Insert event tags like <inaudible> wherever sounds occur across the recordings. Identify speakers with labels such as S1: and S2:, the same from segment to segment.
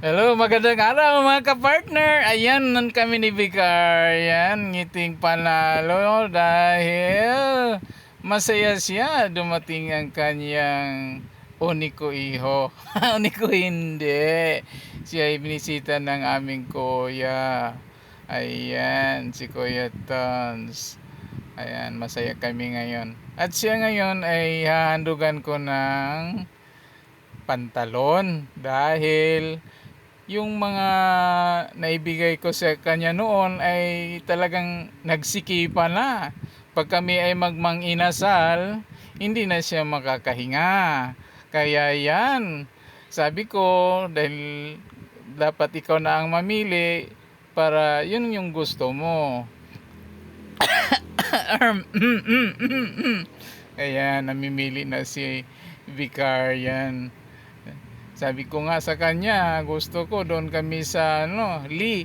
S1: Hello, magandang araw mga kapartner. Ayan, nan kami ni Vicar. Ayan, ngiting panalo dahil masaya siya dumating ang kanyang uniko iho. <laughs> uniko hindi. Siya ay binisita ng aming kuya. Ayan, si Kuya Tons. Ayan, masaya kami ngayon. At siya ngayon ay hahandugan ko ng pantalon dahil yung mga naibigay ko sa kanya noon ay talagang nagsikipa na. Pag kami ay magmang inasal, hindi na siya makakahinga. Kaya yan, sabi ko, dahil dapat ikaw na ang mamili para yun yung gusto mo. <coughs> Kaya namimili na si Vicar yan. Sabi ko nga sa kanya, gusto ko doon kami sa ano, Li.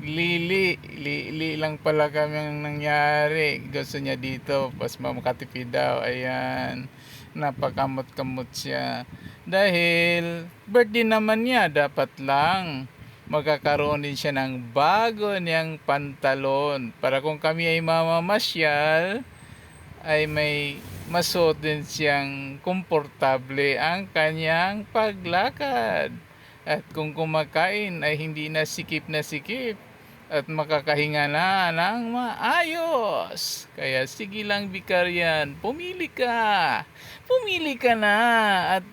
S1: Lili, Lili lang pala kami ang nangyari. Gusto niya dito, pas mamakatipid daw. Ayan, napakamot-kamot siya. Dahil birthday naman niya, dapat lang magkakaroon din siya ng bago niyang pantalon. Para kung kami ay mamamasyal, ay may masuot din siyang komportable ang kanyang paglakad. At kung kumakain ay hindi na sikip na sikip at makakahinga na ng maayos. Kaya sige lang Bikaryan, pumili ka. Pumili ka na at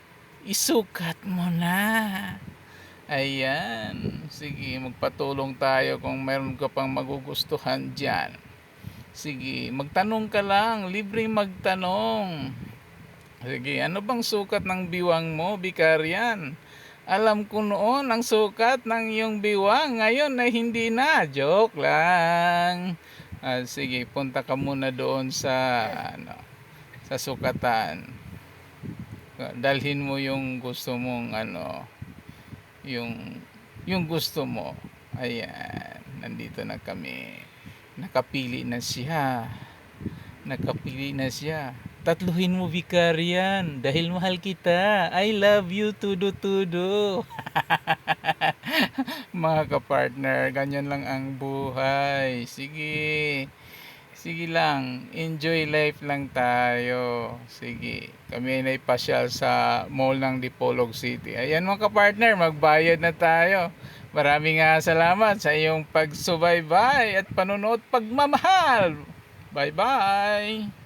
S1: isukat mo na. Ayan. Sige, magpatulong tayo kung meron ka pang magugustuhan dyan. Sige, magtanong ka lang. Libre magtanong. Sige, ano bang sukat ng biwang mo, Bikarian? Alam ko noon ang sukat ng iyong biwang. Ngayon na hindi na. Joke lang. Ah, sige, punta ka muna doon sa ano, sa sukatan. Dalhin mo yung gusto mong ano, yung yung gusto mo. Ayan, nandito na kami. Nakapili na siya. Nakapili na siya. Tatluhin mo Vicarian dahil mahal kita. I love you tudo tudo. <laughs> Mga kapartner, ganyan lang ang buhay. Sige. Sige lang, enjoy life lang tayo. Sige, kami ay naipasyal sa mall ng Dipolog City. Ayan mga kapartner, magbayad na tayo. Maraming nga salamat sa iyong pagsubaybay at panonood pagmamahal. Bye-bye!